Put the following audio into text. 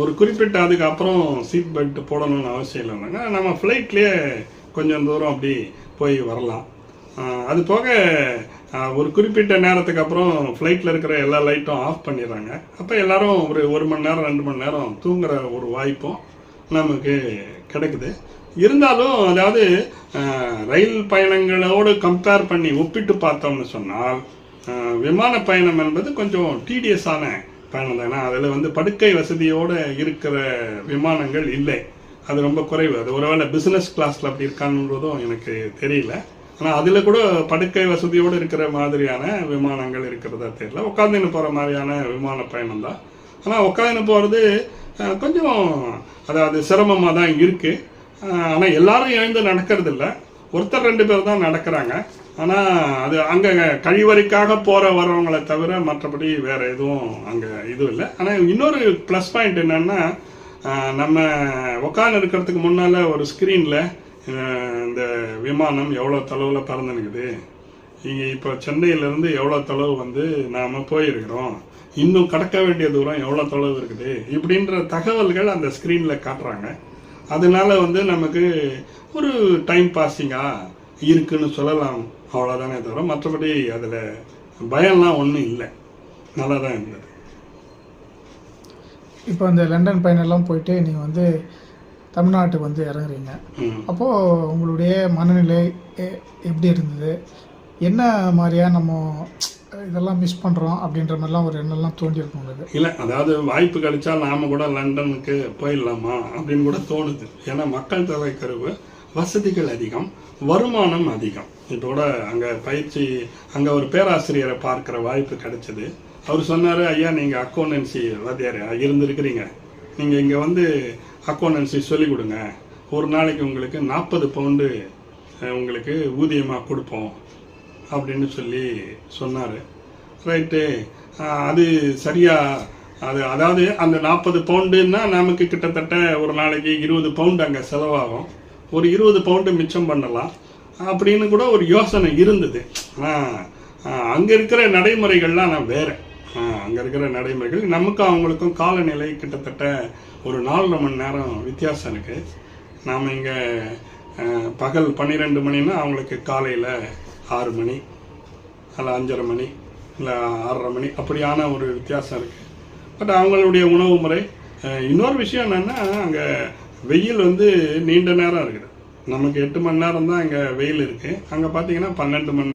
ஒரு குறிப்பிட்ட அதுக்கப்புறம் சீட் பெல்ட் போடணும்னு அவசியம் இல்லைன்னாங்க நம்ம ஃப்ளைட்லேயே கொஞ்சம் தூரம் அப்படி போய் வரலாம். அது போக ஒரு குறிப்பிட்ட நேரத்துக்கு அப்புறம் ஃப்ளைட்டில் இருக்கிற எல்லா லைட்டும் ஆஃப் பண்ணிடுறாங்க. அப்போ எல்லாரும் ஒரு ஒரு மணி நேரம் ரெண்டு மணி நேரம் தூங்குற ஒரு வாய்ப்பும் நமக்கு கிடைக்குது. இருந்தாலும் அதாவது ரயில் பயணங்களோடு கம்பேர் பண்ணி ஒப்பிட்டு பார்த்தோம்னு சொன்னால் விமான பயணம் என்பது கொஞ்சம் டீடியஸான பயணம் தான் ஏன்னா அதில் வந்து படுக்கை வசதியோடு இருக்கிற விமானங்கள் இல்லை. அது ரொம்ப குறைவு. அது ஒருவேளை பிஸ்னஸ் கிளாஸில் அப்படி இருக்கான்றதும் எனக்கு தெரியல. ஆனால் அதில் கூட படுக்கை வசதியோடு இருக்கிற மாதிரியான விமானங்கள் இருக்கிறதா தெரியல. உட்காந்துன்னு போகிற மாதிரியான விமான பயணம் தான் ஆனால் உட்காந்துன்னு போகிறது கொஞ்சம் அதாவது சிரமமாக தான் இருக்குது ஆனால் எல்லாரும் எழுந்து நடக்கிறது இல்லை ஒருத்தர் ரெண்டு பேர் தான் நடக்கிறாங்க. ஆனால் அது அங்கே கழிவறைக்காக போகிற வரவங்களை தவிர மற்றபடி வேறு எதுவும் அங்கே இதுவும் இல்லை. ஆனால் இன்னொரு ப்ளஸ் பாயிண்ட் என்னென்னா நம்ம உட்காந்து இருக்கிறதுக்கு முன்னால் ஒரு ஸ்க்ரீனில் இந்த விமானம் எவ்வளோ தொலைவில் பறந்துனுக்குது இங்கே இப்போ சென்னையிலேருந்து எவ்வளோ தொலைவு வந்து நாம் போயிருக்கிறோம்? இன்னும் கடக்க வேண்டிய தூரம் எவ்வளோ தொலைவு இருக்குது? இப்படின்ற தகவல்கள் அந்த ஸ்க்ரீனில் காட்டுறாங்க. அதனால வந்து நமக்கு ஒரு டைம் பாஸிங்காக இருக்குன்னு சொல்லலாம் அவ்வளோதானே தவிர மற்றபடி அதில் பயம்லாம் ஒன்றும் இல்லை. நல்லா தான் இருந்தது. இப்போ இந்த லண்டன் பயணம்லாம் போயிட்டு நீங்கள் வந்து தமிழ்நாட்டுக்கு வந்து இறங்குறீங்க. அப்போது உங்களுடைய மனநிலை எப்படி இருந்தது? என்ன மாதிரியா நம்ம இதெல்லாம் மிஸ் பண்ணுறோம் அப்படின்ற மாதிரிலாம் ஒரு எண்ணம்லாம் தோண்டியிருக்கும் உங்களுக்கு? இல்லை அதாவது வாய்ப்பு கிடைச்சா நாம கூட லண்டனுக்கு போயிடலாமா அப்படின்னு கூட தோணுது. ஏன்னா மக்கள் தொகை கருவு வசதிகள் அதிகம் வருமானம் அதிகம். இதோட அங்கே பயிற்சி அங்கே ஒரு பேராசிரியரை பார்க்குற வாய்ப்பு கிடைச்சது. அவர் சொன்னார் ஐயா நீங்கள் அக்கௌண்டன்சி வாத்தியார் இருந்திருக்கிறீங்க. நீங்கள் இங்கே வந்து அக்கௌண்டன்சி சொல்லிக் கொடுங்க. ஒரு நாளைக்கு உங்களுக்கு நாற்பது பவுண்டு உங்களுக்கு ஊதியமாக கொடுப்போம். அப்படின்னு சொல்லி சொன்னார். ரைட்டு. அது சரியா அது அதாவது அந்த நாற்பது பவுண்டுன்னா நமக்கு கிட்டத்தட்ட ஒரு நாளைக்கு இருபது பவுண்டு அங்கே செலவாகும். ஒரு இருபது பவுண்டு மிச்சம் பண்ணலாம் அப்படின்னு கூட ஒரு யோசனை இருந்தது. ஆனால் அங்கே இருக்கிற நடைமுறைகள்லாம் நான் வேறு. அங்கே இருக்கிற நடைமுறைகள் நமக்கும் அவங்களுக்கும் காலநிலை கிட்டத்தட்ட ஒரு நாலரை மணி நேரம் வித்தியாசம் இருக்குது நாம் இங்கே பகல் பன்னிரெண்டு மணின்னா அவங்களுக்கு காலையில் ஆறு மணி அல்ல அஞ்சரை மணி இல்லை ஆறரை மணி அப்படியான ஒரு வித்தியாசம் இருக்குது பட் அவங்களுடைய உணவு முறை இன்னொரு விஷயம் என்னென்னா அங்கே வெயில் வந்து நீண்ட நேரம் இருக்குது. நமக்கு எட்டு மணி நேரம் தான் இங்கே வெயில் இருக்குது அங்கே பார்த்தீங்கன்னா பன்னெண்டு மணி